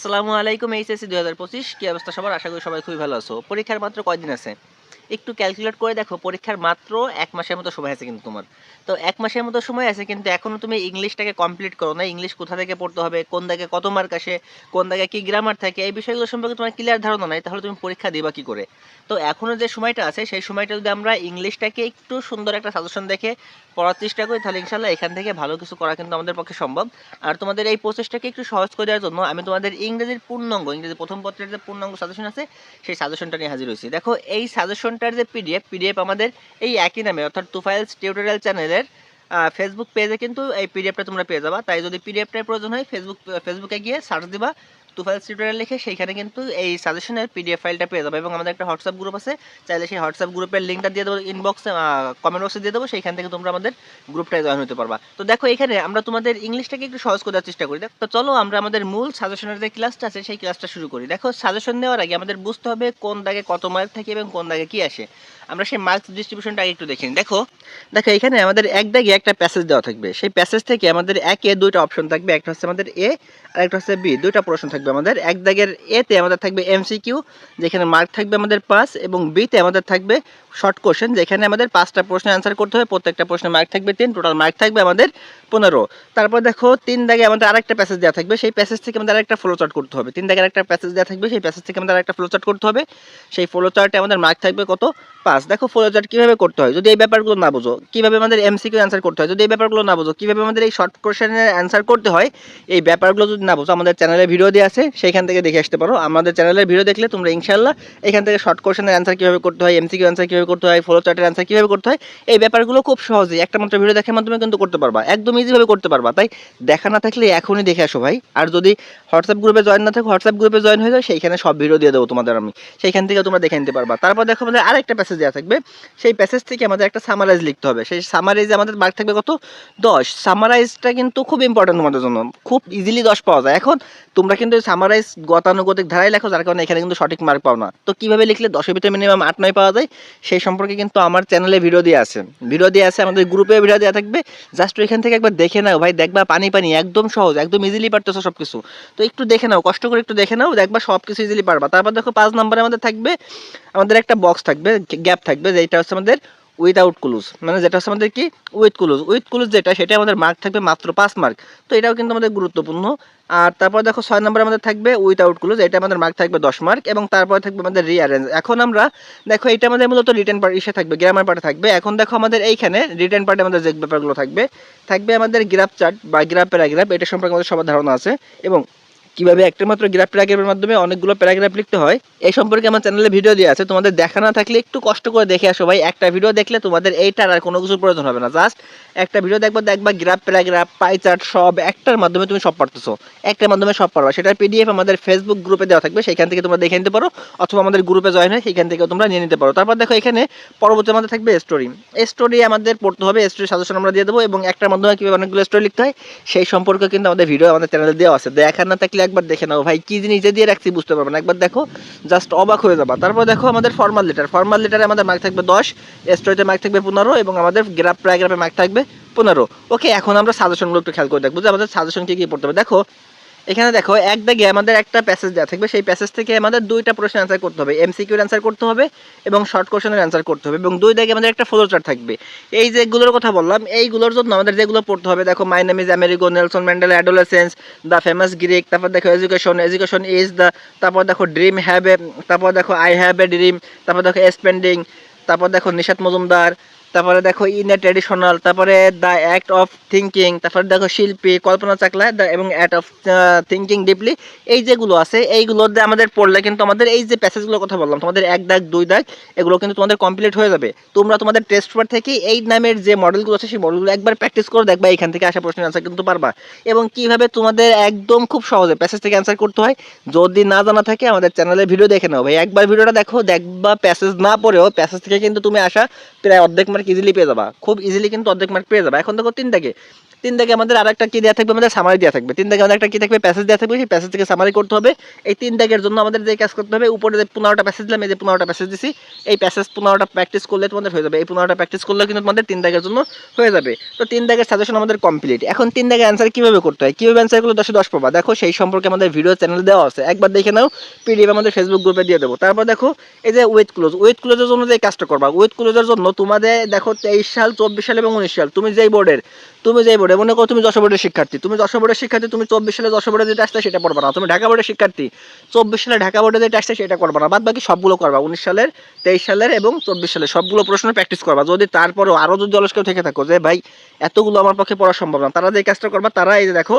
আসসালামু আলাইকুম, এইচএসসি দুই হাজার পঁচিশ। কি অবস্থা সবার? আশা করি সবাই খুবই ভালো আছো। পরীক্ষার মাত্র কয়দিন আছে? একটু ক্যালকুলেট করে দেখো, পরীক্ষার মাত্র এক মাসের মতো সময় আছে কিন্তু তোমার। তো এক মাসের মতো সময় আছে কিন্তু এখনও তুমি ইংলিশটাকে কমপ্লিট করো না। ইংলিশ কোথা থেকে পড়তে হবে, কোন দাগে কত মার্ক আসে, কোন দাগে কী গ্রামার থাকে, এই বিষয়গুলো সম্পর্কে তোমার ক্লিয়ার ধারণা নাই, তাহলে তুমি পরীক্ষা দিবা কী করে? তো এখনও যে সময়টা আছে, সেই সময়টা যদি আমরা ইংলিশটাকে একটু সুন্দর একটা সাজেশন দেখে পড়ার চেষ্টা করি, তাহলে ইনশাল্লাহ এখান থেকে ভালো কিছু করা কিন্তু আমাদের পক্ষে সম্ভব। আর তোমাদের এই প্রসেসটাকে একটু সহজ করে দেওয়ার জন্য আমি তোমাদের ইংরেজির পূর্ণাঙ্গ ইংরেজি প্রথম পত্রের যে পূর্ণাঙ্গ সাজেশন আছে, সেই সাজেশনটা নিয়ে হাজির হয়েছি। দেখো, এই সাজেশনটার যে পিডিএফ পিডিএফ আমাদের এই একই নামে, অর্থাৎ টু ফাইলস টিউটোরিয়াল চ্যানেলের ফেসবুক পেজে কিন্তু এই পিডিএফটা তোমরা পেয়ে যাবা। তাই যদি পিডিএফটার প্রয়োজন হয় ফেসবুক ফেসবুকে গিয়ে সার্চ দিবা। টুফাইলস টিউটোরিয়াল লিখে সেইখানে কিন্তু এই সাজেশনের পিডিএফ ফাইলটা পেয়ে যাবে এবং আমাদের একটা হোয়াটসঅ্যাপ গ্রুপ আছে, চাইলে সেই হোয়াটসঅ্যাপ গ্রুপের লিঙ্কটা দিয়ে দেবো ইনবক্সে কমেন্ট বক্সে দিয়ে দেবো, সেইখান থেকে তোমরা আমাদের গ্রুপটায় জয়েন হতে পারবা। তো দেখো এখানে আমরা তোমাদের ইংলিশটাকে একটু সহজ করার চেষ্টা করি। তো চলো আমরা আমাদের মূল সাজেশনের যে ক্লাসটা আছে, সেই ক্লাসটা শুরু করি। দেখো সাজেশন দেওয়ার আগে আমাদের বুঝতে হবে কোন দাগে কত মার্ক থাকে এবং কোন দাগে কি আসে। আমরা সেই মার্কস ডিস্ট্রিবিউশনটা আগে একটু দেখি দেখো দেখো এখানে আমাদের এক দাগে একটা প্যাসেজ দেওয়া থাকবে। সেই প্যাসেজ থেকে আমাদের একে দুইটা অপশন থাকবে, একটা হচ্ছে আমাদের এ আর একটা হচ্ছে বি দুইটা প্রশ্ন থাকবে। আমাদের। এক দাগের এতে আমাদের থাকবে এমসিকিউ যেখানে মার্ক থাকবে আমাদের পাস এবং বিতে আমাদের থাকবে শর্ট কোশ্চেন যেখানে আমাদের পাঁচটা প্রশ্নের অ্যান্সার করতে হবে, প্রত্যেকটা প্রশ্নের মার্ক থাকবে তিন টোটাল মার্ক থাকবে আমাদের পনেরো। তারপর দেখো, তিন দাগে আমাদের আরেকটা প্যাসেজ দেওয়া থাকবে, সেই প্যাসেজ থেকে আমাদের আরেকটা ফ্লো চার্ট করতে হবে। তিন দাগের একটা প্যাসেজ দেওয়া থাকবে, সেই প্যাসেজ থেকে আমাদের আরেকটা ফ্লো চার্ট করতে হবে। সেই ফ্লো চার্টে আমাদের মার্ক থাকবে কত? পাঁচ। দেখো ফ্লো চার্ট কীভাবে করতে হয়? যদি এই ব্যাপারগুলো না বুঝো, কীভাবে আমাদের এমসিকিউ অ্যান্সার করতে হয়? যদি এই ব্যাপারগুলো না বোঝো, কীভাবে আমাদের এই শর্ট কোশ্চেনের অ্যান্সার করতে হয়? এই ব্যাপারগুলো যদি না বোঝো, আমাদের চ্যানেলে ভিডিও দিয়ে আছে, সেইখান থেকে দেখে আসতে পারো। আমাদের চ্যানেলের ভিডিও দেখলে তোমরা ইনশাল্লাহ এখান থেকে শর্ট কোশ্চেনের অ্যান্সার কীভাবে করতে হয় এমসিকিউ অ্যান্সার কীভাবে করতে হয় ফ্লো চার্টের অ্যান্সার কীভাবে করতে হয়, এই ব্যাপারগুলো খুব সহজেই একটা মাত্র ভিডিও দেখার মাধ্যমে কিন্তু করতে পারবা। একদম ইজিভাবে করতে পারবা। তাই দেখা না থাকলে এখনই দেখে আসো ভাই। আর যদি হোয়াটসঅ্যাপ গ্রুপে জয়েন না থাকো হোয়াটসঅ্যাপ গ্রুপে জয়েন হয়ে যায় সেইখানে সব ভিডিও দিয়ে দেবো তোমাদের আমি। সেইখান থেকে তোমরা দেখে নিতে পারবা। তারপর দেখো আমাদের আরেকটা প্যাসেজ দেওয়া থাকবে। সেই প্যাসেজ থেকে আমাদের একটা সামারাইজ লিখতে হবে। সেই সামারাইজে আমাদের মার্ক থাকবে কত? দশ। সামারাইজটা কিন্তু খুব ইম্পর্টেন্ট তোমাদের জন্য। খুব ইজিলি দশ পাওয়া যায়। এখন তোমরা কিন্তু সামারাইজ গতানুগতিক ধারায় লেখো, যার কারণে এখানে কিন্তু সঠিক মার্ক পাও না। তো কীভাবে লিখলে দশের ভিতরে মিনিমাম আট, নয় পাওয়া যায়? সেই সম্পর্কে কিন্তু আমার চ্যানেলে ভিডিও দিয়ে আছে। ভিডিও দিয়ে আছে, আমাদের গ্রুপে ভিডিও দেওয়া থাকবে। জাস্ট ওইখান থেকে একবার দেখে নাও, ভাই, দেখবা পানি পানি, একদম সহজ, একদম ইজিলি পারতেছো সব কিছু তো একটু দেখে নাও, কষ্ট করে একটু দেখে নাও, দেখবা সব কিছু ইজিলি পারবা। তারপর দেখো পাঁচ নম্বরে আমাদের থাকবে আমাদের একটা বক্স থাকবে গ্যাপ থাকবে যেটা হচ্ছে আমাদের উইদাউট ক্লুজ মানে যেটা হচ্ছে আমাদের কি? উইথ ক্লুজ উইথ ক্লুজ যেটা সেটা আমাদের মার্ক থাকবে মাত্র পাঁচ মার্ক তো এটাও কিন্তু আমাদের গুরুত্বপূর্ণ। আর তারপর দেখো ছয় নম্বর আমাদের থাকবে উইথআউট ক্লুজ এটা আমাদের মার্ক থাকবে দশ মার্ক এবং তারপর থাকবে আমাদের রিঅ্যারেঞ্জ এখন আমরা, দেখো এটা আমাদের মূলত রিটার্ন পার্ট ইসে থাকবে গ্রামার পার্টে থাকবে। এখন দেখো আমাদের এইখানে রিটার্ন পার্টে আমাদের যে ব্যাপারগুলো থাকবে থাকবে আমাদের গ্রাফ চার্ট বা গ্রাফ প্যারাগ্রাফ এটা সম্পর্কে আমাদের সবার ধারণা আছে। এবং কীভাবে একটা মাত্র গ্রাফ প্যারাগ্রাফের মাধ্যমে অনেকগুলো প্যারাগ্রাফ লিখতে হয়, এই সম্পর্কে আমার চ্যানেলে ভিডিও দেওয়া আছে। তোমাদের দেখা না থাকলে একটু কষ্ট করে দেখে আসো ভাই। একটা ভিডিও দেখলে তোমাদের এইটার আর কোনো কিছু প্রয়োজন হবে না। জাস্ট একটা ভিডিও দেখবা দেখবা গ্রাফ প্যারাগ্রাফ পাই চার্ট সব একটার মাধ্যমে তুমি সব পারতেছো। একটার মাধ্যমে সব পারবা। সেটার পিডিএফ আমাদের ফেসবুক গ্রুপে দেওয়া থাকবে। সেখান থেকে তোমরা দেখে নিতে পারো। অথবা আমাদের গ্রুপে জয়েন হয় সেখান থেকে তোমরা নিয়ে নিতে পারো। তারপর দেখো এখানে পরবর্তী আমাদের থাকবে স্টোরি স্টোরি আমাদের পড়তে হবে স্টোরি সাজেশন আমরা দিয়ে দেবো এবং একটার মাধ্যমে কীভাবে অনেকগুলো স্টোরি লিখতে হয়, সেই সম্পর্কে কিন্তু আমাদের ভিডিও আমাদের চ্যানেলে দেওয়া আছে। দেখা না থাকলে একবার দেখে নাও ভাই, কি জিনিস দিয়ে রাখছি বুঝতে পারব না। একবার দেখো জাস্ট অবাক হয়ে যাবা। তারপর দেখো আমাদের ফর্মাল লেটার ফর্মাল লেটারে আমাদের মার্ক থাকবে দশ স্টোরিতে মার্ক থাকবে পনেরো এবং আমাদের গ্রাফ প্যারাগ্রাফে মার্ক থাকবে পনেরো। ওকে এখন আমরা সাজেশনগুলো একটু খেয়াল করে দেখব যে আমাদের সাজেশন কি কি পড়তে হবে। দেখো এখানে দেখো, এক দাগে আমাদের একটা প্যাসেজ দেওয়া থাকবে। সেই প্যাসেজ থেকে আমাদের দুইটা প্রশ্নের অ্যান্সার করতে হবে। এমসিকিউর অ্যান্সার করতে হবে এবং শর্ট কোশ্চেনের অ্যান্সার করতে হবে এবং দুই দাগে আমাদের একটা ফ্লো চার্ট থাকবে। এই যেগুলোর কথা বললাম, এইগুলোর জন্য আমাদের যেগুলো পড়তে হবে, দেখো my name is Americo Nelson Mandela adolescence the famous Greek তারপর দেখো এডুকেশন এডুকেশন ইজ দ্য তারপর দেখো ড্রিম হ্যাভ এ তারপর দেখো আই হ্যাভ এ ড্রিম তারপর দেখো স্পেন্ডিং তারপর দেখো, নিশাত মজুমদার তারপরে দেখো ইন এ ট্রেডিশনাল তারপরে দ্য অ্যাক্ট অফ থিঙ্কিং তারপরে দেখো শিল্পী, কল্পনা চাকলা এবং অ্যাক্ট অফ থিঙ্কিং ডিপলি এই যেগুলো আছে, এইগুলো দিয়ে আমাদের পড়লে কিন্তু আমাদের এই যে প্যাসেজগুলোর কথা বললাম, তোমাদের এক দাগ, দুই দাগ, এগুলো কিন্তু তোমাদের কমপ্লিট হয়ে যাবে। তোমরা তোমাদের টেস্ট পেপার থেকে এই নামের যে মডেলগুলো আছে, সেই মডেলগুলো একবার প্র্যাকটিস করে দেখবা, এখান থেকে আসা প্রশ্নের অ্যান্সার কিন্তু পারবা। এবং কীভাবে তোমাদের একদম খুব সহজে প্যাসেজ থেকে অ্যান্সার করতে হয়, যদি না জানা থাকে, আমাদের চ্যানেলে ভিডিও দেখে নাও। ভাই, একবার ভিডিওটা দেখো, দেখবা প্যাসেজ না পড়েও প্যাসেজ থেকে কিন্তু তুমি আসা প্রায় অর্ধেক মার্ক ইজিলি পেয়ে যাবা। খুব ইজিলি কিন্তু অর্ধেক মার্ক পেয়ে যাবা। এখন দেখো তিন দাগে। তিন দাগে আমাদের আর একটা কি দেওয়া থাকবে, আমাদের সামারি দেওয়া থাকবে। তিন দাগে আমাদের একটা কি থাকবে প্যাসেজ দেওয়া থাকবে। সেই প্যাসেজ থেকে সামারি করতে হবে। এই তিন দাগের জন্য আমাদের যে কাজ করতে হবে, উপরে যে পনেরোটা প্যাসেজ দিলাম, এই যে পনেরোটা প্যাসেজ দিছি, এই প্যাসেজ পনেরোটা প্র্যাকটিস করলে তোমাদের হয়ে যাবে। এই পনেরোটা প্র্যাকটিস করলে কিন্তু তোমাদের তিন দাগের জন্য হয়ে যাবে। তো তিন দাগের সাজেশন আমাদের কমপ্লিট এখন তিন দাগের অ্যান্সার কীভাবে করতে হয়? কীভাবে অ্যান্সার করলে দশে দশ পাবা? দেখো সেই সম্পর্কে আমাদের ভিডিও চ্যানেল দেওয়া আছে। একবার দেখে নাও পিডিএফ আমাদের ফেসবুক গ্রুপে দিয়ে দেবো। তারপর দেখো, এই যে উইথ ক্লোজ উইথ ক্লোজের জন্য যে কাজটা করবা উইথ ক্লোজের জন্য তোমাদের দেখো তেইশ সাল, চব্বিশ সাল এবং উনিশ সাল, তুমি যেই বোর্ডের তুমি যেই বোর্ডে মনে করো তুমি যশোর বোর্ডের শিক্ষার্থী, তুমি যশোর বোর্ডের শিক্ষার্থী, তুমি চব্বিশ সালে যশোর বোর্ডে যেটা আসছে সেটা পড়বা না, তুমি ঢাকা বোর্ডের শিক্ষার্থী, চব্বিশ সালে ঢাকা বোর্ডে যেটা আসছে সেটা করবা না বাদ বাকি সবগুলো করবা, উনিশ সালের, তেইশ সালের এবং চব্বিশ সালের, সবগুলো প্রশ্ন প্র্যাকটিস করবা, যদি তারপরেও আরও যদি অলস কেউ থেকে থাকো যে, ভাই, এতগুলো আমার পক্ষে পড়া সম্ভব না তারা যে কাজটা করবা, তারা এই যে দেখো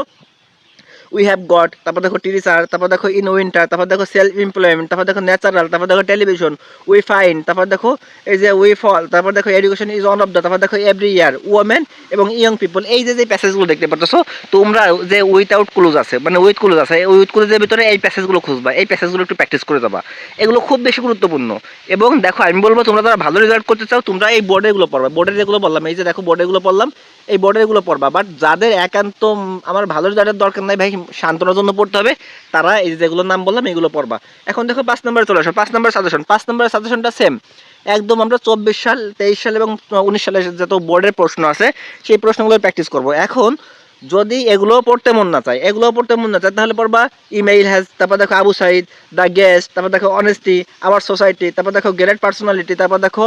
উই হ্যাভ গট তারপর দেখো টিরিসার তারপর দেখো ইন উইন্টার তারপর দেখো সেলফ এমপ্লয়মেন্ট তারপর দেখো ন্যাচারাল তারপর দেখো টেলিভিশন উই ফাইন তারপর দেখো এই যে উই ফল তারপর দেখো education is on of the তারপর দেখো এভরি ইয়ার ওমেন এবং ইয়ং পিপল এই যে যে প্যাসেজগুলো দেখতে পাচ্ছ তোমরা যে উইথআউট ক্লোজ আছে মানে উইথ ক্লোজ আছে, এই উইথ ক্লোজের ভিতরে এই প্যাসেজগুলো খুঁজবা, এই প্যাসেজগুলো একটু প্র্যাকটিস করে যাবা, এগুলো খুব বেশি গুরুত্বপূর্ণ। এবং দেখো, আমি বলব তোমরা যারা ভালো রেজাল্ট করতে চাও, তোমরা এই বোর্ডেরগুলো পড়বা বোর্ডের যেগুলো বললাম এই যে দেখো বোর্ডেরগুলো পড়লাম, এই বোর্ডেরগুলো পড়বা বাট যাদের একান্ত, আমার ভালো রেজাল্টের দরকার নাই ভাই সান্ত্বনার জন্য পড়তে হবে। তারা এই যেগুলোর নাম বললাম, এগুলো পড়বা। এখন দেখো পাঁচ নম্বরে চলে আসো। পাঁচ নম্বর সাজেশন পাঁচ নম্বরের সাজেশনটা সেম একদম আমরা চব্বিশ সাল, তেইশ সাল এবং উনিশ সালের যত বোর্ডের প্রশ্ন আছে, সেই প্রশ্নগুলো প্র্যাকটিস করব। এখন যদি এগুলো পড়তে মন না চায়, এগুলো পড়তে মন না চায়, তাহলে পড়বা ইমেইল হ্যাজ তারপর দেখো আবু সাইদ দ্য গেস্ট তারপর দেখো অনেস্টি আওয়ার সোসাইটি তারপর দেখো গ্রেট পার্সোনালিটি তারপর দেখো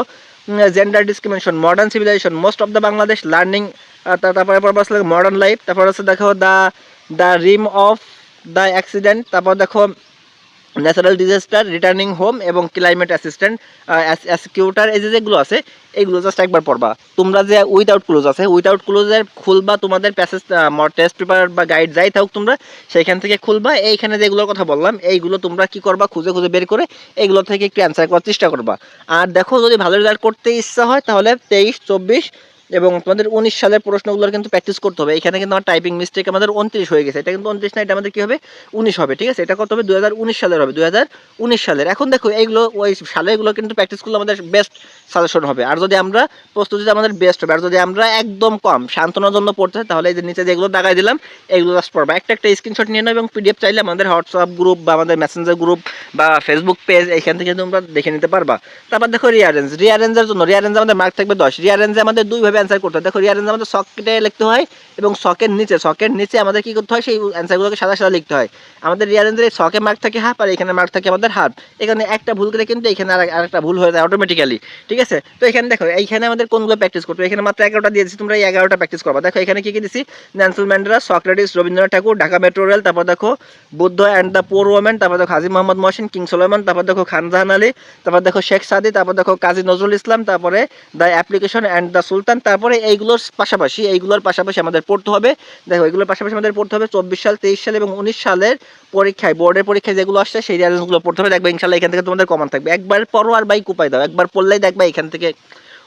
gender discrimination modern civilisation most of the Bangladesh learning তারপরে পড়বা আসলে মডার্ন লাইফ তারপর হচ্ছে দেখো the the rim of the accident, তারপর দেখো, ন্যাচারাল ডিজাস্টার, রিটার্নিং হোম এবং ক্লাইমেট অ্যাসিস্ট্যান্ট অ্যাসিকিউটার, এই যে যেগুলো আছে, এইগুলো জাস্ট একবার পড়বা। তোমরা যে উইদাউট ক্লোজ আছে উইদাউট ক্লোজের খুলবা, তোমাদের প্যাসেজ টেস্ট পেপার বা গাইড যাই থাকুক তোমরা, সেইখান থেকে খুলবা। এইখানে যেগুলোর কথা বললাম, এইগুলো তোমরা কি করবা, খুঁজে খুঁজে বের করে এইগুলো থেকে একটু অ্যান্সার করার চেষ্টা করবা। আর দেখো, যদি ভালো রেজাল্ট করতে ইচ্ছা হয়, তাহলে তেইশ, চব্বিশ এবং তোমাদের উনিশ সালের প্রশ্নগুলোর কিন্তু প্র্যাকটিস করতে হবে। এখানে কিন্তু আমার টাইপিং মিস্টেক আমাদের উনত্রিশ হয়ে গেছে। এটা কিন্তু উনত্রিশ না, এটা আমাদের কি হবে? উনিশ হবে, ঠিক আছে? এটা কত হবে দুই হাজার উনিশ সালের হবে, দুই হাজার উনিশ সালের। এখন দেখো, এইগুলো, ওই সালেগুলো কিন্তু প্র্যাকটিস করলে আমাদের বেস্ট সাজেশন হবে। আর যদি আমরা প্রস্তুতি আমাদের বেস্ট হবে, আর যদি আমরা একদম কম সান্ত্বনার জন্য পড়তে তাহলে এই যে নিচে যেগুলো দাগাই দিলাম, এগুলো জাস্ট পড়বা। একটা একটা স্ক্রিনশট নিয়ে নাও এবং পিডিএফ চাইলে আমাদের হোয়াটসঅ্যাপ গ্রুপ বা আমাদের মেসেঞ্জার গ্রুপ বা ফেসবুক পেজ এখান থেকে তোমরা দেখে নিতে পারবা। তারপর দেখো রিয়ারেঞ্জ রিয়ারেঞ্জের জন্য রিয়ারেঞ্জ আমাদের মার্ক থাকবে দশ। রিয়ারেঞ্জে আমাদের দুইভাবে অ্যান্সার করতে হয়। দেখো রিয়ারেঞ্জ আমাদের সকেটে লিখতে হয় এবং সকের নিচে। সকের নিচে আমাদের কি করতে হয়? সেই অ্যান্সারগুলোকে সাদা সাদা লিখতে হয়। আমাদের রিয়ারেঞ্জের সকে মার্ক থাকে হাফ আর এখানে মার্ক থাকে আমাদের হাফ এখানে একটা ভুল করে কিন্তু এখানে আর আরেকটা ভুল হয়ে যায় অটোমেটিক্যালি ঠিক আছে? তো এখানে দেখো, এইখানে আমাদের কোনগুলো প্র্যাকটিস করতে এখানে মাত্র এগারোটা দিয়েছি, তোমরা এই এগারোটা প্র্যাকটিস করবা। দেখো, এখানে কি কি দিছি? Nelson Mandela Socrates Rabindranath Thakur Dhaka metro rail তারপর দেখো Buddha and the poor women তারপর দেখো হাজি মোহাম্মদ মহসিন কিং সোলেমান তারপর দেখো খানজাহান আলী তারপর দেখো শেখ সাদি তারপর দেখো কাজী নজরুল ইসলাম তারপরে the application and the sultan তারপরে এইগুলোর পাশাপাশি এইগুলোর পাশাপাশি আমাদের পড়তে হবে। দেখো এগুলোর পাশাপাশি আমাদের পড়তে হবে চব্বিশ সাল, তেইশ সাল এবং উনিশ সালের পরীক্ষায়, বোর্ডের পরীক্ষায় যেগুলো আসছে সেই রেজাল্টগুলো পড়তে হবে। দেখবে ইনশাল্লাহ এখান থেকে তোমাদের কমন থাকবে। একবার পড়ো আর বাইক উপায় দাও। একবার পড়লেই দেখবে এখান থেকে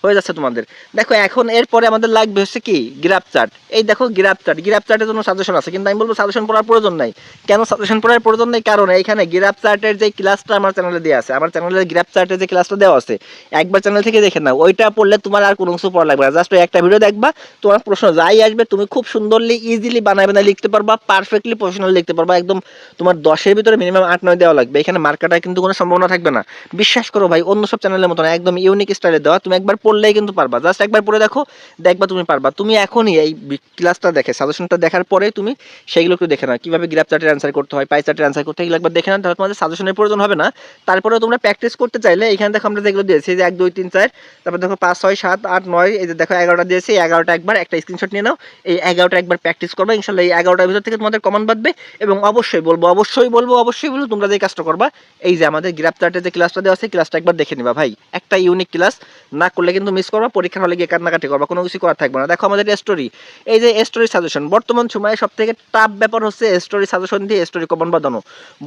হয়ে যাচ্ছে তোমাদের। দেখো, এখন এরপরে আমাদের লাগবে হচ্ছে কি? গ্রাফ চার্ট এই দেখো গ্রাফ চার্ট গ্রাফ চার্টের জন্য সাজেশন আছে, কিন্তু আমি বলব সাজেশন পড়ার প্রয়োজন নাই। কেন সাজেশন পড়ার প্রয়োজন নেই? কারণ এখানে গ্রাফ চার্টের যে ক্লাসটা আমার চ্যানেলে দেওয়া আছে, আমার চ্যানেলে গ্রাফ চার্টের যে ক্লাসটা দেওয়া আছে, একবার চ্যানেল থেকে দেখে নাও। ওইটা পড়লে তোমার আর কোনো কিছু পড়া লাগবে না। জাস্ট একটা ভিডিও দেখবা, তোমার প্রশ্ন যাই আসবে, তুমি খুব সুন্দরলি ইজিলি বানায় বানায় লিখতে পারবা পারফেক্টলি প্রফেশনাল লিখতে পারবা। একদম তোমার দশের ভিতরে মিনিমাম আট, নয় দেওয়া লাগবে। এখানে মার্কাটা কিন্তু কোনো সম্ভাবনা থাকবে না। বিশ্বাস করো ভাই, অন্য সব চ্যানেলের মতো না একদম ইউনিক স্টাইলে দেওয়া। তুমি একবার পড়লেই কিন্তু পারবা। জাস্ট একবার পড়ে দেখো, দেখবা তুমি পারবা। তুমি এখনই এই ক্লাসটা দেখে সাজেশনটা দেখার পরে তুমি সেইগুলো একটু দেখে নাও কীভাবে গ্রাফ চার্টের অ্যান্সার করতে হয় পাই চার্টের অ্যান্সার করতে হয়, এগুলো একবার দেখে নাও, তাহলে তোমাদের সাজেশনের প্রয়োজন হবে না। তারপরে তোমরা প্র্যাকটিস করতে চাইলে, এখানে দেখো আমরা যেগুলো দিয়েছি যে এক, দুই, তিন, চার, তারপর দেখো পাঁচ, ছয়, সাত, আট, নয়, এই যে দেখো এগারোটা দিয়েছি এগারোটা একবার একটা স্ক্রিনশট নিয়ে নাও, এই এগারোটা একবার প্র্যাকটিস করবে, ইনশাল্লাহ এই এগারোটার ভিতর থেকে তোমাদের কমন বাঁধবে এবং অবশ্যই বলব অবশ্যই বলব অবশ্যই বলব, তোমরা যে কাজটা করবা, এই যে আমাদের গ্রাফ চার্টের যে ক্লাসটা দেওয়া আছে ক্লাসটা একবার দেখে নিবা ভাই। একটা ইউনিক ক্লাস না করলে কিন্তু মিস করবা, পরীক্ষার হলে গিয়ে কান্নাকাটি করবা, কোনো কিছু করার থাকবে না। দেখো আমাদের স্টোরি এই যে স্টোরি সাজেশন বর্তমান সময়ে সব থেকে টাফ ব্যাপার হচ্ছে স্টোরি সাজেশন দিয়ে স্টোরি কমন বাঁধানো।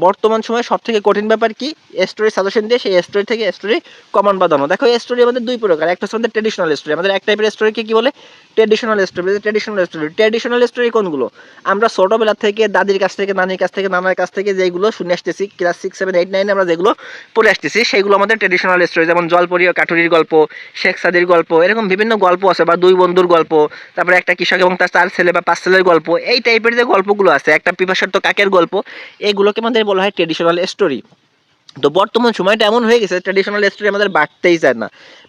বর্তমান সময়ে সব থেকে কঠিন ব্যাপার কি? স্টোরি সাজেশন দিয়ে সেই স্টোরি থেকে স্টোরি কমন বাঁধানো। দেখো স্টোরি আমাদের দুই প্রকার, একটা হচ্ছে আমাদের ট্রেডিশনাল স্টোরি আমাদের এক টাইপের স্টোরিকে কি বলে? Traditional story traditional story traditional story কোনগুলো? আমরা ছোটবেলা থেকে, দাদির কাছ থেকে, নানির কাছ থেকে, নানার কাছ থেকে যেগুলো শুনে আসতেছি ক্লাস সিক্স সেভেন এইট নাইনে আমরা যেগুলো পড়ে আসতেছি সেগুলো আমাদের ট্রেডিশনাল স্টোরি যেমন জলপরি ও কাঠুরির গল্প, শেখ সাদির গল্প, এরকম বিভিন্ন গল্প আছে বা দুই বন্ধুর গল্প, তারপরে একটা কৃষক এবং তার চার ছেলে বা পাঁচ ছেলের গল্প, এই টাইপের যে গল্পগুলো আছে, একটা পিপাসার্থ কাকের গল্প, এগুলোকে আমাদের বলা হয় ট্রেডিশনাল স্টোরি তো বর্তমান সময়টা এমন হয়ে গেছে ট্রেডিশনাল স্টোরি আমাদের বাড়তেই চায় না।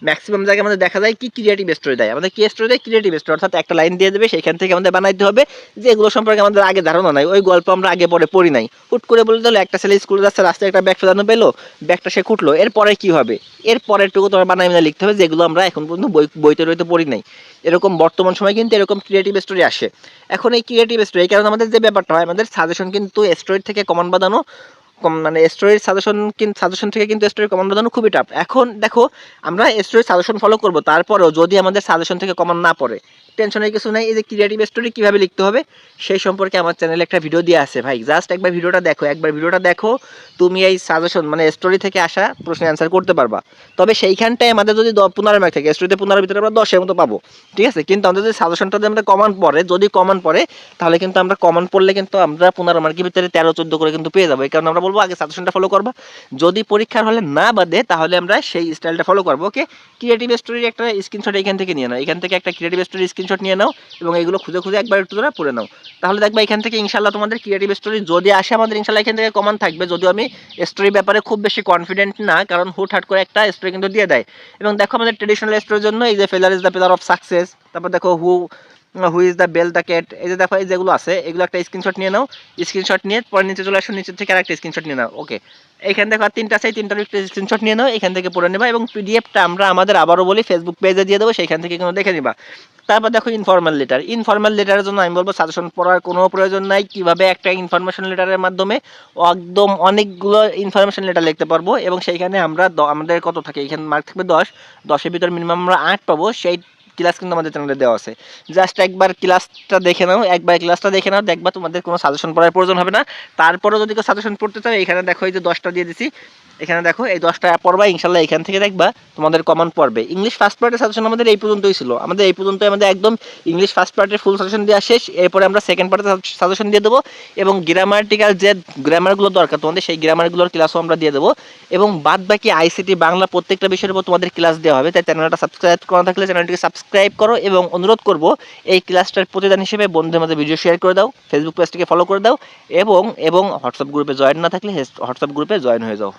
ম্যাক্সিমাম জায়গায় আমাদের দেখা যায় কি ক্রিয়েটিভ স্টোরি দেয়। আমাদের কি স্টোরি দেয়? ক্রিয়েটিভ স্টোরি অর্থাৎ একটা লাইন দিয়ে দেবে, সেখান থেকে আমাদের বানাইতে হবে যে এগুলো সম্পর্কে আমাদের আগে ধারণা নাই, ওই গল্প আমরা আগে পরে পড়ি নাই। হুট করে বলে দিল একটা ছেলে স্কুলে যাচ্ছে, রাস্তায় একটা ব্যাগ ফেলানো পেল ব্যাগটা সে কুটলো এরপরে কি হবে? এর পরেরটুকু তোমার বানাই বানাই লিখতে হবে, যেগুলো আমরা এখন পর্যন্ত বই, বইতে রইতে পড়ি নাই। এরকম বর্তমান সময় কিন্তু এরকম ক্রিয়েটিভ স্টোরি আসে। এখন এই ক্রিয়েটিভ স্টোরি কারণে আমাদের যে ব্যাপারটা হয়, আমাদের সাজেশন কিন্তু স্টোরি থেকে কমান বাঁধানো মানে স্টোরির সাজেশন কিন্তু সাজেশন থেকে কিন্তু স্টোরি কমান বাঁধানো খুবই টাফ এখন দেখো, আমরা স্টোরির সাজেশন ফলো করব, তারপরেও যদি আমাদের সাজেশন থেকে কমান না পড়ে টেনশনের কিছু নাই, এই যে ক্রিয়েটিভ স্টোরি কীভাবে লিখতে হবে, সেই সম্পর্কে আমার চ্যানেলে একটা ভিডিও দিয়ে আছে ভাই। জাস্ট একবার ভিডিওটা দেখো, একবার ভিডিওটা দেখো, তুমি এই সাজেশন মানে স্টোরি থেকে আসা প্রশ্নের অ্যান্সার করতে পারবা। তবে সেইখানটায় আমাদের যদি পনেরো মার্ক থাকে স্টোরিতে পনেরো ভিতরে আমরা দশের মতো পাবো, ঠিক আছে? কিন্তু আমাদের যদি সাজেশনটা আমাদের কমন পড়ে, যদি কমন পড়ে, তাহলে কিন্তু আমরা কমন পড়লে কিন্তু আমরা পনেরো মার্কের ভিতরে তেরো, চোদ্দ করে কিন্তু পেয়ে যাব। এই কারণে আমরা বলব, আগে সাজেশনটা ফলো করবা। যদি পরীক্ষার হলে না বাদে, তাহলে আমরা সেই স্টাইলটা ফলো করব ওকে ক্রিয়েটিভ স্টোরির একটা স্ক্রিনশট এখান থেকে নিয়ে নাও। এখান থেকে একটা ক্রিয়েটিভ স্টোরির স্ক্রিনশট নিয়ে নাও এবং এগুলো খুঁজে খুঁজে একবার একটু ধরে পড়ে নাও। তাহলে দেখবা এখান থেকে ইনশাল্লাহ তোমাদের ক্রিয়েটিভ স্টোরি যদি আসে, আমাদের ইনশাল্লাহ এখান থেকে কমন থাকবে। যদিও আমি স্টোরির ব্যাপারে খুব বেশি কনফিডেন্ট না, কারণ হুটহাট করে একটা স্টোরি কিন্তু দিয়ে দেয়। এবং দেখো আমাদের ট্রেডিশনাল স্টোরির জন্য এই যে failure is the pillar of success তারপর দেখো who who is the bell the cat এই যে দেখো এই যেগুলো আছে, এগুলো একটা স্ক্রিনশট নিয়ে নাও। স্ক্রিনশট নিয়ে পরে নিচে চলে আসো নিচে থেকে আরেকটা স্ক্রিনশট নিয়ে নাও। ওকে এখান থেকে আর তিনটা এই তিনটার একটা স্ক্রিনশট নিয়ে নাও, এখান থেকে পড়ে নেবা এবং পিডিএফটা আমরা আমাদের আবারও বলি ফেসবুক পেজে দিয়ে দেবো সেখান থেকে কোনো দেখে নিবা। তারপর দেখো ইনফর্মাল লেটার ইনফর্মাল লেটারের জন্য আমি বলব সাজেশন পড়ার কোনো প্রয়োজন নাই। কীভাবে একটা ইনফরমেশন লেটারের মাধ্যমে একদম অনেকগুলো ইনফরমেশন লেটার লিখতে পারব এবং সেইখানে আমরা আমাদের কত থাকে? এখানে মার্ক থাকবে দশ। দশের ভিতর মিনিমাম আমরা আট পাবো। সেই ক্লাস কিন্তু আমাদের চ্যানেলে দেওয়া আছে। জাস্ট একবার ক্লাসটা দেখে নাও, একবার ক্লাসটা দেখে নাও, দেখবা তোমাদের কোনো সাজেশন পড়ার প্রয়োজন হবে না। তারপরেও যদি কেউ সাজেশন পড়তে চাও, এখানে দেখো এই যে দশটা দিয়ে দিছি। এখানে দেখো এই দশটা পড়বা ইনশাল্লাহ এখান থেকে দেখবা তোমাদের কমন পড়বে। ইংলিশ ফার্স্ট পার্টের সাজেশন আমাদের এই পর্যন্তই ছিল। আমাদের এই পর্যন্ত আমাদের একদম ইংলিশ ফার্স্ট পার্টের ফুল সাজেশন দেওয়া শেষ। এরপরে আমরা সেকেন্ড পার্টের সাজেশন দিয়ে দেবো এবং গ্রামার্টিক্যাল যে গ্রামারগুলো দরকার তোমাদের, সেই গ্রামারগুলোর ক্লাসও আমরা দিয়ে দেবো। এবং বাদ বাকি আইসিটি বাংলা প্রত্যেকটা বিষয়ের উপর তোমাদের ক্লাস দেওয়া হবে। তাই চ্যানেলটা সাবস্ক্রাইব করা থাকলে চ্যানেলটিকে সাবস্ক্রাইব করো এবং অনুরোধ করব, এই ক্লাসটার প্রতিদান হিসেবে বন্ধুদের মধ্যে ভিডিও শেয়ার করে দাও ফেসবুক পেজটিকে ফলো করে দাও এবং এবং হোয়াটসঅ্যাপ গ্রুপে জয়েন না থাকলে হোয়াটসঅ্যাপ গ্রুপে জয়েন হয়ে যাও।